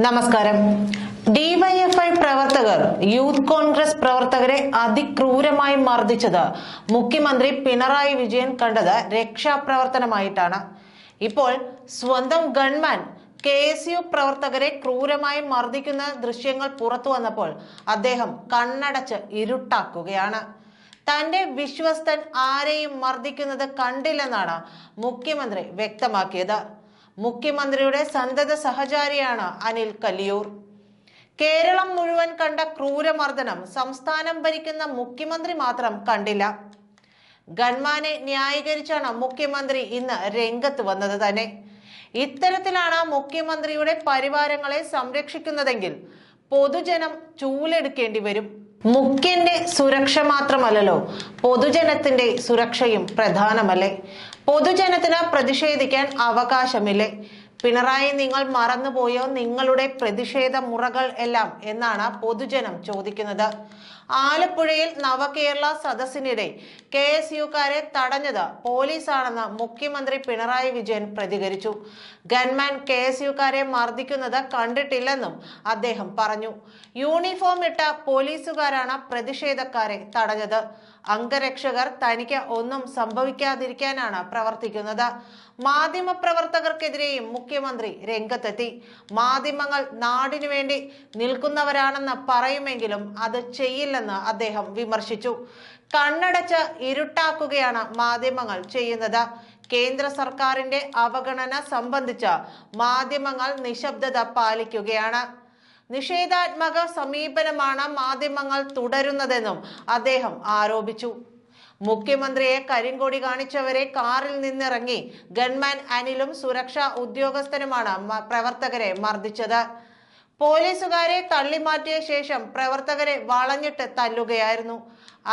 നമസ്കാരം. ഡിവൈഎഫ്ഐ പ്രവർത്തകർ യൂത്ത് കോൺഗ്രസ് പ്രവർത്തകരെ അതിക്രൂരമായി മർദ്ദിച്ചത് മുഖ്യമന്ത്രി പിണറായി വിജയൻ കണ്ടത് രക്ഷാപ്രവർത്തനമായിട്ടാണ്. ഇപ്പോൾ സ്വന്തം ഗൺമാൻ കെ എസ് യു പ്രവർത്തകരെ ക്രൂരമായി മർദ്ദിക്കുന്ന ദൃശ്യങ്ങൾ പുറത്തു വന്നപ്പോൾ അദ്ദേഹം കണ്ണടച്ച് ഇരുട്ടാക്കുകയാണ്. തന്റെ വിശ്വസ്തൻ ആരെയും മർദ്ദിക്കുന്നത് കണ്ടില്ലെന്നാണ് മുഖ്യമന്ത്രി വ്യക്തമാക്കിയത്. മുഖ്യമന്ത്രിയുടെ സന്തത സഹചാരിയാണ് അനിൽ കലിയൂർ കേരളം മുഴുവൻ കണ്ട ക്രൂരമർദ്ദനം സംസ്ഥാനം ഭരിക്കുന്ന മുഖ്യമന്ത്രി മാത്രം കണ്ടില്ല. ഗൺമാനെ ന്യായീകരിച്ചാണ് മുഖ്യമന്ത്രി ഇന്ന് രംഗത്ത് വന്നത് തന്നെ. ഇത്തരത്തിലാണ് മുഖ്യമന്ത്രിയുടെ പരിവാരങ്ങളെ സംരക്ഷിക്കുന്നതെങ്കിൽ പൊതുജനം ചൂലെടുക്കേണ്ടി വരും. മുഖ്യന്റെ സുരക്ഷ മാത്രമല്ലല്ലോ പൊതുജനത്തിന്റെ സുരക്ഷയും പ്രധാനമല്ലേ? പൊതുജനത്തിന് പ്രതിഷേധിക്കാൻ അവകാശമില്ലേ? പിണറായി നിങ്ങൾ മറന്നുപോയോ? നിങ്ങളുടെ പ്രതിഷേധ മുറകൾ എല്ലാം എന്നാണ് പൊതുജനം ചോദിക്കുന്നത്. ആലപ്പുഴയിൽ നവകേരള സദസ്സിനിടെ കെ എസ് യുക്കാരെ തടഞ്ഞത് പോലീസാണെന്ന് മുഖ്യമന്ത്രി പിണറായി വിജയൻ പ്രതികരിച്ചു. ഗൺമാൻ കെ എസ് യുക്കാരെ മർദ്ദിക്കുന്നത് കണ്ടിട്ടില്ലെന്നും അദ്ദേഹം പറഞ്ഞു. യൂണിഫോം ഇട്ട പോലീസുകാരാണ് പ്രതിഷേധക്കാരെ തടഞ്ഞത്. അംഗരക്ഷകർ തനിക്ക് ഒന്നും സംഭവിക്കാതിരിക്കാനാണ് പ്രവർത്തിക്കുന്നത്. മാധ്യമപ്രവർത്തകർക്കെതിരെയും മുഖ്യമന്ത്രി രംഗത്തെത്തി. മാധ്യമങ്ങൾ നാടിനു വേണ്ടി നിൽക്കുന്നവരാണെന്ന് പറയുമെങ്കിലും അത് ചെയ്യില്ലെന്ന് അദ്ദേഹം വിമർശിച്ചു. കണ്ണടച്ച് ഇരുട്ടാക്കുകയാണ് മാധ്യമങ്ങൾ ചെയ്യുന്നത്. കേന്ദ്ര സർക്കാരിന്റെ അവഗണന സംബന്ധിച്ച് മാധ്യമങ്ങൾ നിശബ്ദത പാലിക്കുകയാണ്. നിഷേധാത്മക സമീപനമാണ് മാധ്യമങ്ങൾ തുടരുന്നതെന്നും അദ്ദേഹം ആരോപിച്ചു. മുഖ്യമന്ത്രിയെ കരിങ്കൊടി കാണിച്ചവരെ കാറിൽ നിന്നിറങ്ങി ഗൺമാൻ അനിലും സുരക്ഷാ ഉദ്യോഗസ്ഥനുമാണ് പ്രവർത്തകരെ മർദ്ദിച്ചത്. പോലീസുകാരെ തള്ളിമാറ്റിയ ശേഷം പ്രവർത്തകരെ വളഞ്ഞിട്ട് തല്ലുകയായിരുന്നു.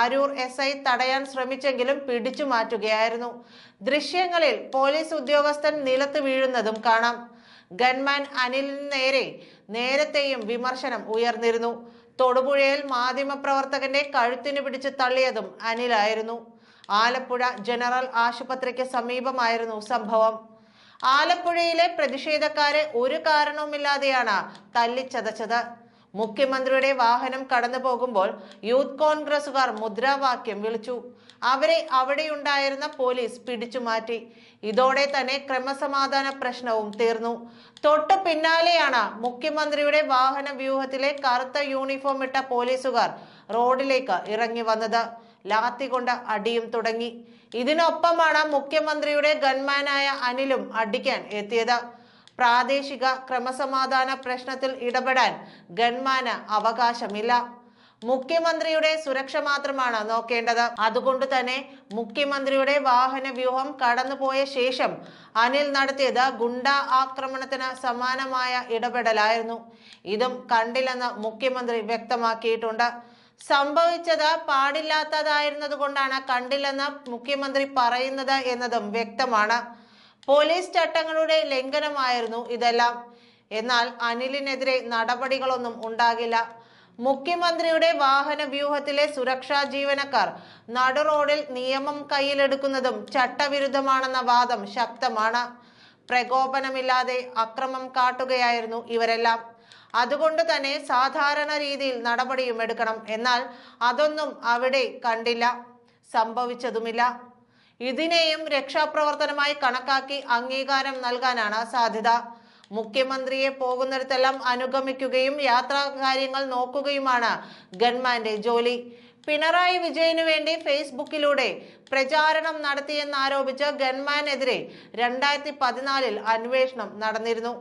അരൂർ എസ് ഐ തടയാൻ ശ്രമിച്ചെങ്കിലും പിടിച്ചു മാറ്റുകയായിരുന്നു. ദൃശ്യങ്ങളിൽ പോലീസ് ഉദ്യോഗസ്ഥൻ നിലത്ത് വീഴുന്നതും കാണാം. ഗൺമാൻ അനിലിന് നേരെ നേരത്തെയും വിമർശനം ഉയർന്നിരുന്നു. തൊടുപുഴയിൽ മാധ്യമപ്രവർത്തകന്റെ കഴുത്തിന് പിടിച്ച് തള്ളിയതും അനിലായിരുന്നു. ആലപ്പുഴ ജനറൽ ആശുപത്രിക്ക് സമീപമായിരുന്നു സംഭവം. ആലപ്പുഴയിലെ പ്രതിഷേധക്കാരെ ഒരു കാരണവുമില്ലാതെയാണ് തല്ലിച്ചതച്ചത് മുഖ്യമന്ത്രിയുടെ വാഹനം കടന്നു പോകുമ്പോൾ യൂത്ത് കോൺഗ്രസുകാർ മുദ്രാവാക്യം വിളിച്ചു. അവരെ അവിടെയുണ്ടായിരുന്ന പോലീസ് പിടിച്ചു മാറ്റി. ഇതോടെ തന്നെ ക്രമസമാധാന പ്രശ്നവും തീർന്നു. തൊട്ടു പിന്നാലെയാണ് മുഖ്യമന്ത്രിയുടെ വാഹന വ്യൂഹത്തിലെ കറുത്ത യൂണിഫോം ഇട്ട പോലീസുകാർ റോഡിലേക്ക് ഇറങ്ങി വന്നത്. ലാത്തി കൊണ്ട് അടിയും തുടങ്ങി. ഇതിനൊപ്പമാണ് മുഖ്യമന്ത്രിയുടെ ഗൺമാനായ അനിലും അടിക്കാൻ എത്തിയത്. പ്രാദേശിക ക്രമസമാധാന പ്രശ്നത്തിൽ ഇടപെടാൻ ഗൺമാന് അവകാശമില്ല. മുഖ്യമന്ത്രിയുടെ സുരക്ഷ മാത്രമാണ് നോക്കേണ്ടത്. അതുകൊണ്ട് തന്നെ മുഖ്യമന്ത്രിയുടെ വാഹന വ്യൂഹം കടന്നുപോയ ശേഷം അനിൽ നടത്തിയത് ഗുണ്ട ആക്രമണത്തിന് സമാനമായ ഇടപെടലായിരുന്നു. ഇതും കണ്ടില്ലെന്ന് മുഖ്യമന്ത്രി വ്യക്തമാക്കിയിട്ടുണ്ട്. സംഭവിച്ചത് പാടില്ലാത്തതായിരുന്നത് കൊണ്ടാണ് കണ്ടില്ലെന്ന് മുഖ്യമന്ത്രി പറയുന്നത് എന്നതും വ്യക്തമാണ്. പോലീസ് ചട്ടങ്ങളുടെ ലംഘനമായിരുന്നു ഇതെല്ലാം. എന്നാൽ അനിലിനെതിരെ നടപടികളൊന്നും ഉണ്ടാകില്ല. മുഖ്യമന്ത്രിയുടെ വാഹന വ്യൂഹത്തിലെ സുരക്ഷാ ജീവനക്കാർ നടുറോഡിൽ നിയമം കയ്യിലെടുക്കുന്നതും ചട്ടവിരുദ്ധമാണെന്ന വാദം ശക്തമാണ്. പ്രകോപനമില്ലാതെ അക്രമം കാട്ടുകയായിരുന്നു ഇവരെല്ലാം. അതുകൊണ്ട് തന്നെ സാധാരണ രീതിയിൽ നടപടിയും എടുക്കണം. എന്നാൽ അതൊന്നും അവിടെ കണ്ടില്ല സംഭവിച്ചതുമില്ല. ഇതിനെയും രക്ഷാപ്രവർത്തനമായി കണക്കാക്കി അംഗീകാരം നൽകാനാണ് സാധ്യത. മുഖ്യമന്ത്രിയെ പോകുന്നിടത്തെല്ലാം അനുഗമിക്കുകയും യാത്രാ കാര്യങ്ങൾ നോക്കുകയുമാണ് ഗൺമാന്റെ ജോലി. പിണറായി വിജയനു വേണ്ടി ഫേസ്ബുക്കിലൂടെ പ്രചാരണം നടത്തിയെന്നാരോപിച്ച് ഗൺമാനെതിരെ രണ്ടായിരത്തി പതിനാലിൽ അന്വേഷണം നടന്നിരുന്നു.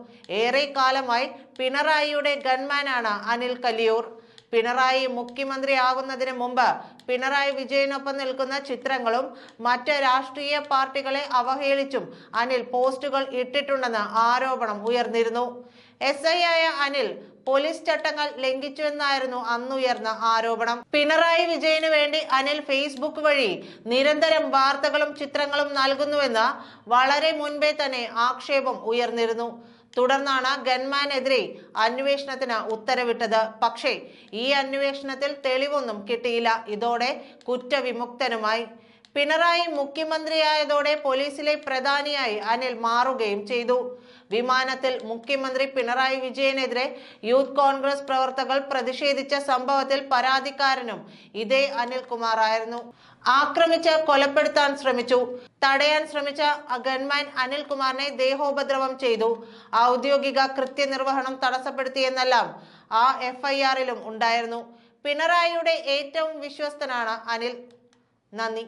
ഏറെക്കാലമായി പിണറായിയുടെ ഗൺമാനാണ് അനിൽ കല്ലിയൂർ. പിണറായി മുഖ്യമന്ത്രിയാകുന്നതിന് മുമ്പ് പിണറായി വിജയനൊപ്പം നിൽക്കുന്ന ചിത്രങ്ങളും മറ്റ് രാഷ്ട്രീയ പാർട്ടികളെ അവഹേളിച്ചും അനിൽ പോസ്റ്റുകൾ ഇട്ടിട്ടുണ്ടെന്ന് ആരോപണം ഉയർന്നിരുന്നു. എസ് ഐ ആയ അനിൽ പോലീസ് ചട്ടങ്ങൾ ലംഘിച്ചുവെന്നായിരുന്നു അന്നുയർന്ന ആരോപണം. പിണറായി വിജയന് വേണ്ടി അനിൽ ഫേസ്ബുക്ക് വഴി നിരന്തരം വാർത്തകളും ചിത്രങ്ങളും നൽകുന്നുവെന്ന് വളരെ മുൻപേ തന്നെ ആക്ഷേപം ഉയർന്നിരുന്നു. തുടർന്നാണ് ഗൺമാനെതിരെ അന്വേഷണത്തിന് ഉത്തരവിട്ടത്. പക്ഷേ ഈ അന്വേഷണത്തിൽ തെളിവൊന്നും കിട്ടിയില്ല. ഇതോടെ കുറ്റവിമുക്തനുമായി പിണറായി മുഖ്യമന്ത്രിയായതോടെ പോലീസിലെ പ്രധാനിയായി അനിൽ മാറുകയും ചെയ്തു. വിമാനത്തിൽ മുഖ്യമന്ത്രി പിണറായി വിജയനെതിരെ യൂത്ത് കോൺഗ്രസ് പ്രവർത്തകർ പ്രതിഷേധിച്ച സംഭവത്തിൽ പരാതിക്കാരനും ഇതേ അനിൽകുമാർ ആയിരുന്നു ആക്രമിച്ച് കൊലപ്പെടുത്താൻ ശ്രമിച്ചു. തടയാൻ ശ്രമിച്ച ഗൺമാൻ അനിൽകുമാറിനെ ദേഹോപദ്രവം ചെയ്തു. ഔദ്യോഗിക കൃത്യനിർവഹണം തടസ്സപ്പെടുത്തിയെന്നെല്ലാം ആ എഫ്ഐആറിലും ഉണ്ടായിരുന്നു. പിണറായിയുടെ ഏറ്റവും വിശ്വസ്തനാണ് അനിൽ. നന്ദി.